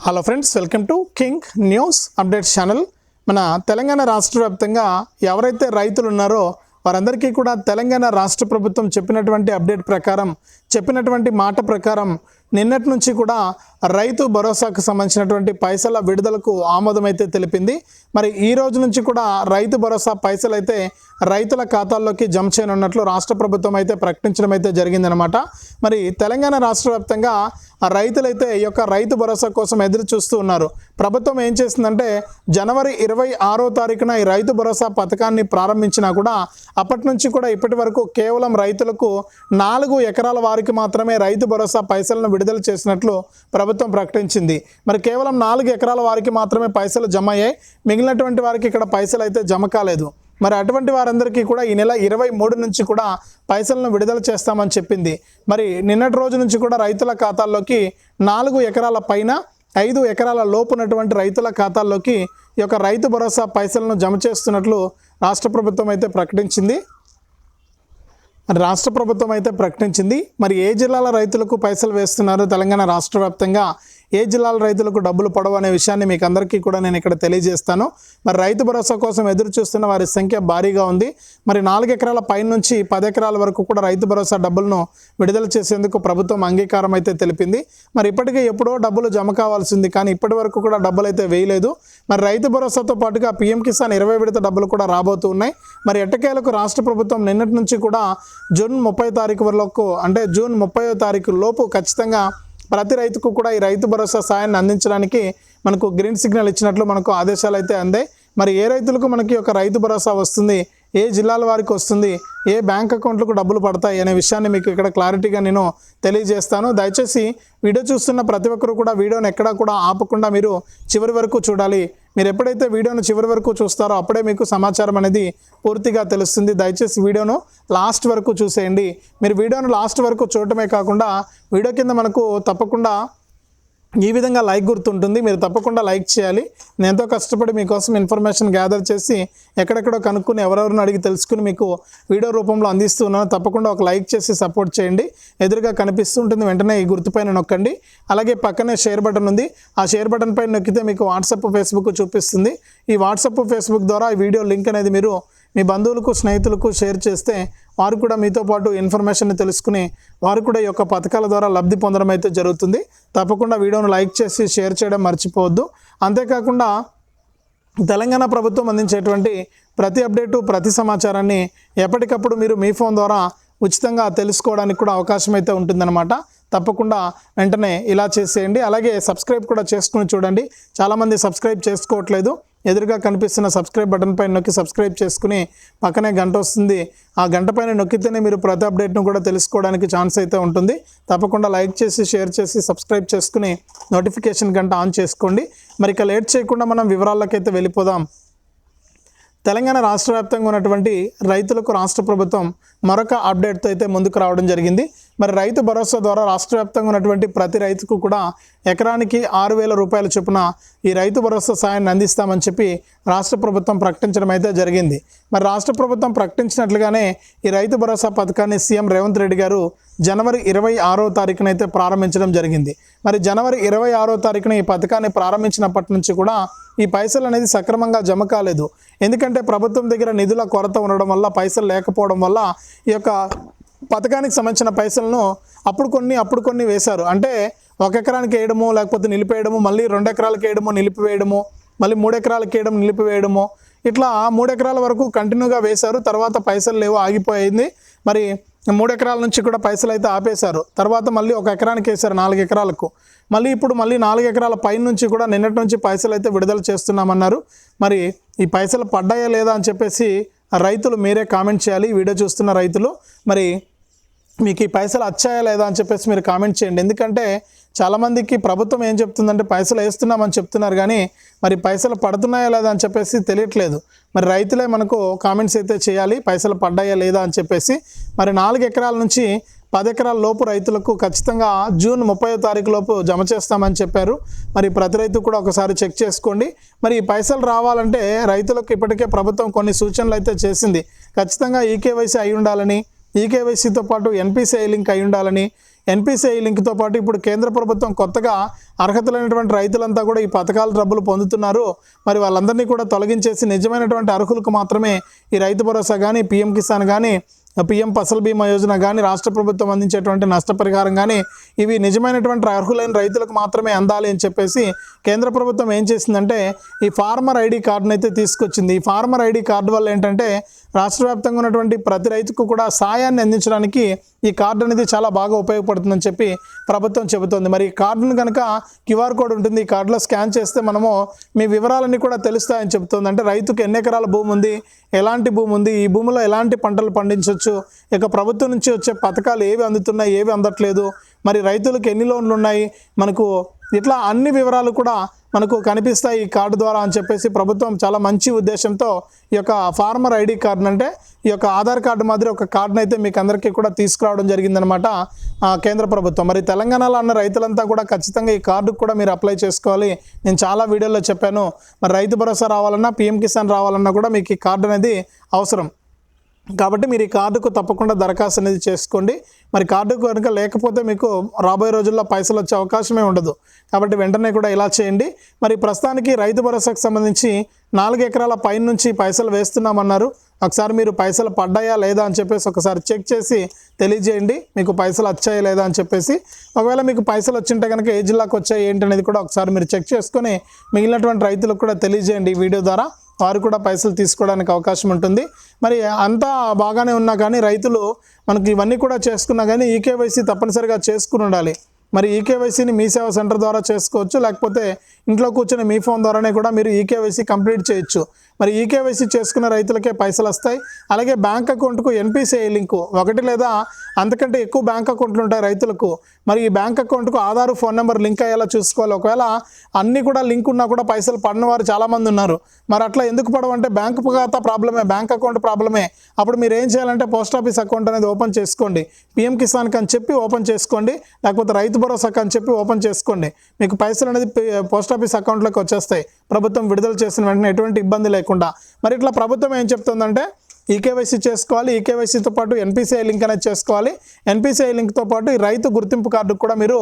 Hello friends welcome to king news update channel మన తెలంగాణ రాష్ట్ర వ్యాప్తంగా ఎవరైతే రైతులు ఉన్నారో వారందరికీ కూడా తెలంగాణ రాష్ట్ర ప్రభుత్వం చెప్పినటువంటి అప్డేట్ ప్రకారం చెప్పినటువంటి మాట ప్రకారం నిన్నటి నుంచి కూడా రైతు భరోసాకు సంబంధించినటువంటి పైసల విడుదలకు ఆమోదం అయితే తెలిపింది. మరి ఈ రోజు నుంచి కూడా రైతు భరోసా పైసలు అయితే రైతుల ఖాతాల్లోకి జమ చేయనున్నట్లు రాష్ట్ర ప్రభుత్వం అయితే ప్రకటించడం అయితే జరిగిందనమాట మరి తెలంగాణ రాష్ట్ర వ్యాప్తంగా రైతులైతే ఈ యొక్క రైతు భరోసా కోసం ఎదురు చూస్తూ ఉన్నారు. ప్రభుత్వం ఏం చేసిందంటే జనవరి ఇరవై ఆరో తారీఖున ఈ రైతు భరోసా పథకాన్ని ప్రారంభించినా కూడా అప్పటి నుంచి కూడా ఇప్పటి వరకు కేవలం రైతులకు నాలుగు ఎకరాల వారికి మాత్రమే రైతు భరోసా పైసలను విడుదల చేసినట్లు ప్రభుత్వం ప్రభుత్వం ప్రకటించింది. మరి కేవలం నాలుగు ఎకరాల వారికి మాత్రమే పైసలు జమ అయ్యాయి మిగిలినటువంటి వారికి ఇక్కడ పైసలు అయితే జమ కాలేదు. మరి అటువంటి వారందరికీ కూడా ఈ నెల ఇరవై మూడు నుంచి కూడా పైసలను విడుదల చేస్తామని చెప్పింది. మరి నిన్నటి రోజు నుంచి కూడా రైతుల ఖాతాల్లోకి నాలుగు ఎకరాల పైన ఐదు ఎకరాల లోపునటువంటి రైతుల ఖాతాల్లోకి ఈ యొక్క రైతు భరోసా పైసలను జమ చేస్తున్నట్లు రాష్ట్ర ప్రభుత్వం అయితే ప్రకటించింది. మరి రాష్ట్ర ప్రభుత్వం అయితే ప్రకటించింది. మరి ఏ జిల్లాల రైతులకు పైసలు వేస్తున్నారు? తెలంగాణ రాష్ట్ర వ్యాప్తంగా ఏ జిల్లాల రైతులకు డబ్బులు పడవు అనే విషయాన్ని మీకు అందరికీ కూడా నేను ఇక్కడ తెలియజేస్తాను. మరి రైతు భరోసా కోసం ఎదురు చూస్తున్న వారి సంఖ్య భారీగా ఉంది. మరి నాలుగు ఎకరాల పైన నుంచి పది ఎకరాల వరకు కూడా రైతు భరోసా డబ్బులను విడుదల చేసేందుకు ప్రభుత్వం అంగీకారం అయితే తెలిపింది. మరి ఇప్పటికే ఎప్పుడో డబ్బులు జమ కావాల్సింది కానీ ఇప్పటి వరకు కూడా డబ్బులు అయితే వేయలేదు. మరి రైతు భరోసాతో పాటుగా పీఎం కిసాన్ ఇరవై విడత డబ్బులు కూడా రాబోతూ ఉన్నాయి. మరి ఎట్టకేలకు రాష్ట్ర ప్రభుత్వం నిన్నటి నుంచి కూడా జూన్ ముప్పై తారీఖు వరకు అంటే జూన్ ముప్పై తారీఖు లోపు ఖచ్చితంగా ప్రతి రైతుకు కూడా ఈ రైతు భరోసా సాయాన్ని అందించడానికి మనకు గ్రీన్ సిగ్నల్ ఇచ్చినట్లు మనకు ఆదేశాలు అయితే అందాయి. మరి ఏ రైతులకు మనకి ఒక రైతు భరోసా వస్తుంది? ఏ జిల్లాల వారికి వస్తుంది? ఏ బ్యాంక్ అకౌంట్లకు డబ్బులు పడతాయి అనే విషయాన్ని మీకు ఇక్కడ క్లారిటీగా నేను తెలియజేస్తాను. దయచేసి వీడియో చూస్తున్న ప్రతి ఒక్కరు కూడా వీడియోని ఎక్కడా కూడా ఆపకుండా మీరు చివరి వరకు చూడాలి. మీరు ఎప్పుడైతే వీడియోను చివరి వరకు చూస్తారో అప్పుడే మీకు సమాచారం అనేది పూర్తిగా తెలుస్తుంది. దయచేసి వీడియోను లాస్ట్ వరకు చూసేయండి. మీరు వీడియోను లాస్ట్ వరకు చూడటమే కాకుండా వీడియో కింద మనకు తప్పకుండా ఈ విధంగా లైక్ గుర్తుంటుంది. మీరు తప్పకుండా లైక్ చేయాలి. నేను ఎంతో కష్టపడి మీకోసం ఇన్ఫర్మేషన్ గ్యాదర్ చేసి ఎక్కడెక్కడో కనుక్కుని ఎవరెవరిని అడిగి తెలుసుకుని మీకు వీడియో రూపంలో అందిస్తున్నాను. తప్పకుండా ఒక లైక్ చేసి సపోర్ట్ చేయండి. ఎదురుగా కనిపిస్తుంటుంది వెంటనే ఈ గుర్తుపైన నొక్కండి. అలాగే పక్కనే షేర్ బటన్ ఉంది. ఆ షేర్ బటన్ పైన నొక్కితే మీకు వాట్సాప్ ఫేస్బుక్ చూపిస్తుంది. ఈ వాట్సాప్ ఫేస్బుక్ ద్వారా ఈ వీడియో లింక్ అనేది మీరు మీ బంధువులకు స్నేహితులకు షేర్ చేస్తే వారు కూడా మీతో పాటు ఇన్ఫర్మేషన్ తెలుసుకుని వారు కూడా ఈ యొక్క పథకాల ద్వారా లబ్ధి పొందడం అయితే జరుగుతుంది. తప్పకుండా వీడియోను లైక్ చేసి షేర్ చేయడం మర్చిపోవద్దు. అంతేకాకుండా తెలంగాణ ప్రభుత్వం అందించేటువంటి ప్రతి అప్డేటు ప్రతి సమాచారాన్ని ఎప్పటికప్పుడు మీరు మీ ఫోన్ ద్వారా ఉచితంగా తెలుసుకోవడానికి కూడా అవకాశం అయితే ఉంటుందన్నమాట. తప్పకుండా వెంటనే ఇలా చేసేయండి. అలాగే సబ్స్క్రైబ్ కూడా చేసుకుని చూడండి. చాలామంది సబ్స్క్రైబ్ చేసుకోవట్లేదు. ఎదురుగా కనిపిస్తున్న సబ్స్క్రైబ్ బటన్ పైన నొక్కి సబ్స్క్రైబ్ చేసుకుని పక్కనే గంట వస్తుంది. ఆ గంట పైన నొక్కితేనే మీరు ప్రతి అప్డేట్ను కూడా తెలుసుకోవడానికి ఛాన్స్ అయితే ఉంటుంది. తప్పకుండా లైక్ చేసి షేర్ చేసి సబ్స్క్రైబ్ చేసుకుని నోటిఫికేషన్ గంట ఆన్ చేసుకోండి. మరి ఇక లేట్ చేయకుండా మనం వివరాలకైతే వెళ్ళిపోదాం. తెలంగాణ రాష్ట్ర వ్యాప్తంగా ఉన్నటువంటి రైతులకు రాష్ట్ర ప్రభుత్వం మరొక అప్డేట్తో అయితే ముందుకు రావడం జరిగింది. మరి రైతు భరోసా ద్వారా రాష్ట్ర వ్యాప్తంగా ఉన్నటువంటి ప్రతి రైతుకు కూడా ఎకరానికి ఆరు వేల రూపాయల చొప్పున ఈ రైతు భరోసా సాయాన్ని అందిస్తామని చెప్పి రాష్ట్ర ప్రభుత్వం ప్రకటించడం అయితే జరిగింది. మరి రాష్ట్ర ప్రభుత్వం ప్రకటించినట్లుగానే ఈ రైతు భరోసా పథకాన్ని సీఎం రేవంత్ రెడ్డి గారు జనవరి ఇరవై ఆరో తారీఖున అయితే ప్రారంభించడం జరిగింది. మరి జనవరి ఇరవై ఆరో తారీఖున ఈ పథకాన్ని ప్రారంభించినప్పటి నుంచి కూడా ఈ పైసలు అనేది సక్రమంగా జమ కాలేదు. ఎందుకంటే ప్రభుత్వం దగ్గర నిధుల కొరత ఉండడం వల్ల పైసలు లేకపోవడం వల్ల ఈ యొక్క పథకానికి సంబంధించిన పైసలను అప్పుడు కొన్ని అప్పుడు కొన్ని వేశారు. అంటే ఒక ఎకరానికి వేయడము లేకపోతే నిలిపేయడము మళ్ళీ రెండు ఎకరాలకు వేయడము నిలిపివేయడము మళ్ళీ మూడు ఎకరాలకు వేయడం నిలిపివేయడము ఇట్లా మూడు ఎకరాల వరకు కంటిన్యూగా వేశారు. తర్వాత పైసలు లేవు ఆగిపోయింది. మరి మూడు ఎకరాల నుంచి కూడా పైసలు అయితే ఆపేశారు. తర్వాత మళ్ళీ ఒక ఎకరానికి వేశారు నాలుగు ఎకరాలకు. మళ్ళీ ఇప్పుడు మళ్ళీ నాలుగు ఎకరాల పైన నుంచి కూడా నిన్నటి నుంచి పైసలు అయితే విడుదల చేస్తున్నామన్నారు. మరి ఈ పైసలు పడ్డాయా లేదా అని చెప్పేసి రైతులు మీరే కామెంట్ చేయాలి. వీడియో చూస్తున్న రైతులు మరి మీకు ఈ పైసలు వచ్చాయా లేదా అని చెప్పేసి మీరు కామెంట్ చేయండి. ఎందుకంటే చాలామందికి ప్రభుత్వం ఏం చెప్తుందంటే పైసలు వేస్తున్నామని చెప్తున్నారు కానీ మరి పైసలు పడుతున్నాయా లేదా అని చెప్పేసి తెలియట్లేదు. మరి రైతులే మనకు కామెంట్స్ అయితే చేయాలి పైసలు పడ్డాయా లేదా అని చెప్పేసి. మరి నాలుగు ఎకరాల నుంచి పది ఎకరాల లోపు రైతులకు ఖచ్చితంగా జూన్ ముప్పై తారీఖు లోపు జమ చేస్తామని చెప్పారు. మరి ప్రతి రైతు కూడా ఒకసారి చెక్ చేసుకోండి. మరి ఈ పైసలు రావాలంటే రైతులకు ఇప్పటికే ప్రభుత్వం కొన్ని సూచనలు అయితే చేసింది. ఖచ్చితంగా ఈకేవైసీ అయి ఉండాలని ఈకేవైసీతో పాటు ఎన్పిసిఐ లింక్ అయి ఉండాలని ఎన్పిసిఐ లింక్తో పాటు ఇప్పుడు కేంద్ర ప్రభుత్వం కొత్తగా అర్హతలైనటువంటి రైతులంతా కూడా ఈ పథకాల డబ్బులు పొందుతున్నారు. మరి వాళ్ళందరినీ కూడా తొలగించేసి నిజమైనటువంటి అర్హులకు మాత్రమే ఈ రైతు భరోసా కానీ పిఎం కిసాన్ కానీ పిఎం ఫసల్ బీమా యోజన కానీ రాష్ట్ర ప్రభుత్వం అందించేటువంటి నష్టపరిహారం కానీ ఇవి నిజమైనటువంటి అర్హులైన రైతులకు మాత్రమే అందాలి అని చెప్పేసి కేంద్ర ప్రభుత్వం ఏం చేసిందంటే ఈ ఫార్మర్ ఐడి కార్డును అయితే తీసుకొచ్చింది. ఈ ఫార్మర్ ఐడి కార్డు వల్ల ఏంటంటే రాష్ట్ర వ్యాప్తంగా ఉన్నటువంటి ప్రతి రైతుకు కూడా సాయాన్ని అందించడానికి ఈ కార్డు అనేది చాలా బాగా ఉపయోగపడుతుందని చెప్పి ప్రభుత్వం చెబుతోంది. మరి ఈ కార్డును కనుక క్యూఆర్ కోడ్ ఉంటుంది. ఈ కార్డులో స్కాన్ చేస్తే మనము మీ వివరాలన్నీ కూడా తెలుస్తాయని చెబుతోంది. అంటే రైతుకు ఎన్ని ఎకరాల భూమి ఉంది? ఎలాంటి భూమి ఉంది? ఈ భూమిలో ఎలాంటి పంటలు పండించవచ్చు ఇక ప్రభుత్వం నుంచి వచ్చే పథకాలు ఏవి అందుతున్నాయి? ఏవి అందట్లేదు? మరి రైతులకు ఎన్ని లోన్లు ఉన్నాయి? మనకు ఇట్లా అన్ని వివరాలు కూడా మనకు కనిపిస్తాయి ఈ కార్డు ద్వారా అని చెప్పేసి ప్రభుత్వం చాలా మంచి ఉద్దేశంతో ఈ యొక్క ఫార్మర్ ఐడి కార్డు అంటే ఈ యొక్క ఆధార్ కార్డు మాదిరి ఒక కార్డును అయితే మీకు అందరికీ కూడా తీసుకురావడం జరిగిందనమాట కేంద్ర ప్రభుత్వం. మరి తెలంగాణలో ఉన్న రైతులంతా కూడా ఖచ్చితంగా ఈ కార్డుకు కూడా మీరు అప్లై చేసుకోవాలి. నేను చాలా వీడియోలో చెప్పాను. మరి రైతు భరోసా రావాలన్నా పిఎం కిసాన్ రావాలన్నా కూడా మీకు ఈ కార్డు అనేది అవసరం. కాబట్టి మీరు ఈ కార్డుకు తప్పకుండా దరఖాస్తు అనేది చేసుకోండి. మరి కార్డు కనుక లేకపోతే మీకు రాబోయే రోజుల్లో పైసలు వచ్చే అవకాశమే ఉండదు. కాబట్టి వెంటనే కూడా ఇలా చేయండి. మరి ప్రస్తుతానికి రైతు భరోసాకు సంబంధించి నాలుగు ఎకరాల పైన నుంచి పైసలు వేస్తున్నామన్నారు. ఒకసారి మీరు పైసలు పడ్డాయా లేదా అని చెప్పేసి ఒకసారి చెక్ చేసి తెలియజేయండి. మీకు పైసలు వచ్చాయా లేదా అని చెప్పేసి. ఒకవేళ మీకు పైసలు వచ్చింటే కనుక ఏ జిల్లాకు వచ్చాయి ఏంటి అనేది కూడా ఒకసారి మీరు చెక్ చేసుకొని మిగిలినటువంటి రైతులకు కూడా తెలియజేయండి ఈ వీడియో ద్వారా. వారు కూడా పైసలు తీసుకోవడానికి అవకాశం ఉంటుంది. మరి అంతా బాగానే ఉన్నా కానీ రైతులు మనకి ఇవన్నీ కూడా చేసుకున్నా కానీ ఈకేవైసీ తప్పనిసరిగా చేసుకుని ఉండాలి. మరి ఈకేవైసీని మీ సేవా సెంటర్ ద్వారా చేసుకోవచ్చు లేకపోతే ఇంట్లో కూర్చొని మీ ఫోన్ ద్వారానే కూడా మీరు ఈకేవైసీ కంప్లీట్ చేయొచ్చు. మరి ఈకేవైసీ చేసుకున్న రైతులకే పైసలు వస్తాయి. అలాగే బ్యాంక్ అకౌంట్కు ఎన్పిసిఐ లింకు ఒకటి లేదా అంతకంటే ఎక్కువ బ్యాంక్ అకౌంట్లు ఉంటాయి రైతులకు. మరి ఈ బ్యాంక్ అకౌంట్కు ఆధార్ ఫోన్ నెంబర్ లింక్ అయ్యేలా చూసుకోవాలి. ఒకవేళ అన్నీ కూడా లింక్ ఉన్నా కూడా పైసలు పడిన వారు చాలామంది ఉన్నారు. మరి అట్లా ఎందుకు పడవంటే బ్యాంక్ ఖాతా ప్రాబ్లమే బ్యాంక్ అకౌంట్ ప్రాబ్లమే. అప్పుడు మీరు ఏం చేయాలంటే పోస్ట్ ఆఫీస్ అకౌంట్ అనేది ఓపెన్ చేసుకోండి. పిఎం కిసాన్కి అని చెప్పి ఓపెన్ చేసుకోండి. లేకపోతే రైతు భరోసాకి అని చెప్పి ఓపెన్ చేసుకోండి. మీకు పైసలు అనేది పోస్ట్ ఆఫీస్ అకౌంట్లోకి వచ్చేస్తాయి. ప్రభుత్వం విడుదల చేసిన వెంటనే ఎటువంటి ఇబ్బంది లేకుండా. మరి ఇట్లా ప్రభుత్వం ఏం చెప్తుందంటే ఈకేవైసీ చేసుకోవాలి ఈకేవైసీతో పాటు ఎన్పిసిఐ లింక్ అనేది చేసుకోవాలి. ఎన్పిసిఐ లింక్తో పాటు ఈ రైతు గుర్తింపు కార్డు కూడా మీరు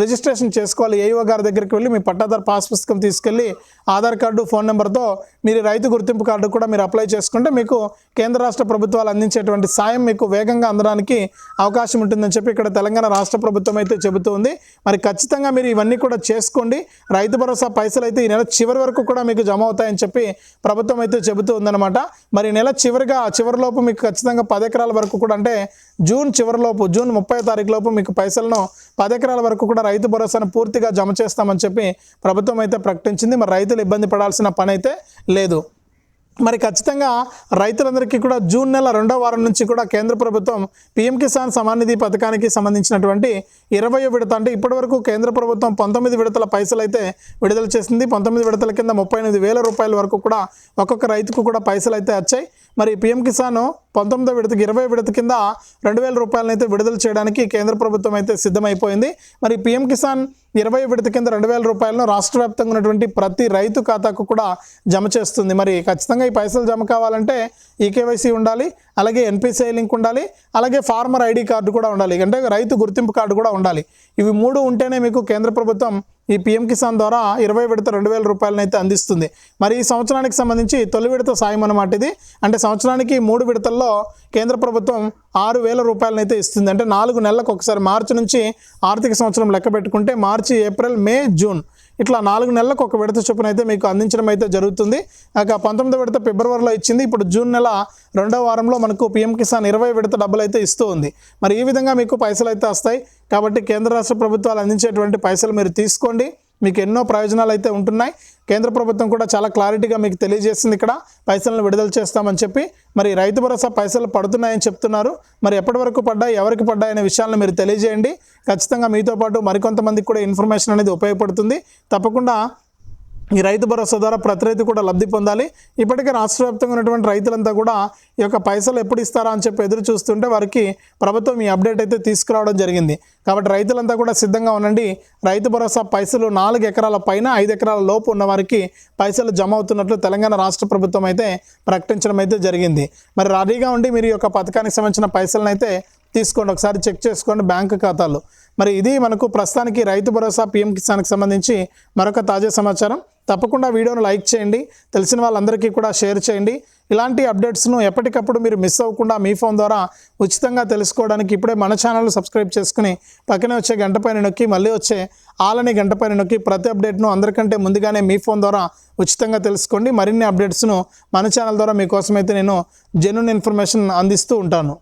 రిజిస్ట్రేషన్ చేసుకోవాలి. ఏఈఓ గారి దగ్గరికి వెళ్ళి మీ పట్టాదారు పాస్ పుస్తకం తీసుకెళ్ళి ఆధార్ కార్డు ఫోన్ నెంబర్తో మీరు రైతు గుర్తింపు కార్డు కూడా మీరు అప్లై చేసుకుంటే మీకు కేంద్ర రాష్ట్ర ప్రభుత్వాలు అందించేటువంటి సాయం మీకు వేగంగా అందడానికి అవకాశం ఉంటుందని చెప్పి ఇక్కడ తెలంగాణ రాష్ట్ర ప్రభుత్వం అయితే చెబుతుంది. మరి ఖచ్చితంగా మీరు ఇవన్నీ కూడా చేసుకోండి. రైతు భరోసా పైసలు అయితే ఈ నెల చివరి వరకు కూడా మీకు జమ అవుతాయని చెప్పి ప్రభుత్వం అయితే చెబుతూ ఉందన్నమాట మరి నెల చివరిగా చివరిలోపు మీకు ఖచ్చితంగా పది ఎకరాల వరకు కూడా అంటే జూన్ చివరిలోపు జూన్ ముప్పై తారీఖు లోపు మీకు పైసలను పది ఎకరాల వరకు కూడా రైతు భరోసాను పూర్తిగా జమ చేస్తామని చెప్పి ప్రభుత్వం అయితే ప్రకటించింది. మరి రైతులు ఇబ్బంది పడాల్సిన పని అయితే లేదు. మరి ఖచ్చితంగా రైతులందరికీ కూడా జూన్ నెల రెండో వారం నుంచి కూడా కేంద్ర ప్రభుత్వం పీఎం కిసాన్ సమానిధి పథకానికి సంబంధించినటువంటి ఇరవై విడత అంటే ఇప్పటివరకు కేంద్ర ప్రభుత్వం పంతొమ్మిది విడతల పైసలు అయితే విడుదల చేసింది. పంతొమ్మిది విడతల కింద ముప్పై ఎనిమిది వేల రూపాయల వరకు కూడా ఒక్కొక్క రైతుకు కూడా పైసలు అయితే వచ్చాయి. మరి పీఎం కిసాన్ పంతొమ్మిదో విడతకి ఇరవై విడత కింద రెండు వేల రూపాయలనైతే విడుదల చేయడానికి కేంద్ర ప్రభుత్వం అయితే సిద్ధమైపోయింది. మరి పీఎం కిసాన్ ఇరవై విడత కింద రెండు వేల రూపాయలను రాష్ట్ర వ్యాప్తంగా ఉన్నటువంటి ప్రతి రైతు ఖాతాకు కూడా జమ చేస్తుంది. మరి ఖచ్చితంగా ఈ పైసలు జమ కావాలంటే ఈకేవైసీ ఉండాలి అలాగే ఎన్పిసిఐ లింక్ ఉండాలి అలాగే ఫార్మర్ ఐడి కార్డు కూడా ఉండాలి. అంటే రైతు గుర్తింపు కార్డు కూడా ఉండాలి. ఇవి మూడు ఉంటేనే మీకు కేంద్ర ప్రభుత్వం ఈ పిఎం కిసాన్ ద్వారా ఇరవై విడత రెండు వేల రూపాయలనైతే అందిస్తుంది. మరి ఈ సంవత్సరానికి సంబంధించి తొలి విడత సాయం అన్నమాట ఇది. అంటే సంవత్సరానికి మూడు విడతల్లో కేంద్ర ప్రభుత్వం ఆరు వేల రూపాయలనైతే ఇస్తుంది. అంటే నాలుగు నెలలకు ఒకసారి మార్చి నుంచి ఆర్థిక సంవత్సరం లెక్క పెట్టుకుంటే మార్చి ఏప్రిల్ మే జూన్ ఇట్లా నాలుగు నెలలకు ఒక విడత చొప్పున అయితే మీకు అందించడం అయితే జరుగుతుంది. ఇక పంతొమ్మిది విడత ఫిబ్రవరిలో ఇచ్చింది. ఇప్పుడు జూన్ నెల రెండో వారంలో మనకు పిఎం కిసాన్ ఇరవై విడత డబ్బులు అయితే ఇస్తూ ఉంది. మరి ఈ విధంగా మీకు పైసలు అయితే వస్తాయి. కాబట్టి కేంద్ర రాష్ట్ర ప్రభుత్వాలు అందించేటువంటి పైసలు మీరు తీసుకోండి. మీకు ఎన్నో ప్రయోజనాలు అయితే ఉంటున్నాయి. కేంద్ర ప్రభుత్వం కూడా చాలా క్లారిటీగా మీకు తెలియజేసింది ఇక్కడ. పైసలను విడుదల చేస్తామని చెప్పి మరి రైతు భరోసా పైసలు పడుతున్నాయని చెప్తున్నారు. మరి ఎప్పటి వరకు పడ్డాయి ఎవరికి పడ్డాయి అనే విషయాలను మీరు తెలియజేయండి. ఖచ్చితంగా మీతో పాటు మరికొంతమందికి కూడా ఇన్ఫర్మేషన్ అనేది ఉపయోగపడుతుంది. తప్పకుండా ఈ రైతు భరోసా ద్వారా ప్రతి రైతు కూడా లబ్ధి పొందాలి. ఇప్పటికే రాష్ట్ర వ్యాప్తంగా ఉన్నటువంటి రైతులంతా కూడా ఈ యొక్క పైసలు ఎప్పుడు ఇస్తారా అని చెప్పి ఎదురు చూస్తుంటే వారికి ప్రభుత్వం ఈ అప్డేట్ అయితే తీసుకురావడం జరిగింది. కాబట్టి రైతులంతా కూడా సిద్ధంగా ఉండండి. రైతు భరోసా పైసలు నాలుగు ఎకరాల పైన ఐదు ఎకరాల లోపు ఉన్న వారికి పైసలు జమ అవుతున్నట్లు తెలంగాణ రాష్ట్ర ప్రభుత్వం అయితే ప్రకటించడం అయితే జరిగింది. మరి రెడీగా ఉండి మీరు ఈ యొక్క పథకానికి సంబంధించిన పైసలను అయితే తీసుకోండి. ఒకసారి చెక్ చేసుకోండి బ్యాంకు ఖాతాలు. మరి ఇది మనకు ప్రస్తుతానికి రైతు భరోసా పిఎం కిసాన్కి సంబంధించి మరొక తాజా సమాచారం. తప్పకుండా వీడియోను లైక్ చేయండి. తెలిసిన వాళ్ళందరికీ కూడా షేర్ చేయండి. ఇలాంటి అప్డేట్స్ను ఎప్పటికప్పుడు మీరు మిస్ అవ్వకుండా మీ ఫోన్ ద్వారా ఉచితంగా తెలుసుకోవడానికి ఇప్పుడే మన ఛానల్ సబ్స్క్రైబ్ చేసుకుని పక్కనే వచ్చే గంట పైన నొక్కి మళ్ళీ వచ్చే ఆలని గంట పైన నొక్కి ప్రతి అప్డేట్ను అందరికంటే ముందుగానే మీ ఫోన్ ద్వారా ఉచితంగా తెలుసుకోండి. మరిన్ని అప్డేట్స్ను మన ఛానల్ ద్వారా మీకోసమైతే నేను జెన్యున్ ఇన్ఫర్మేషన్ అందిస్తూ ఉంటాను.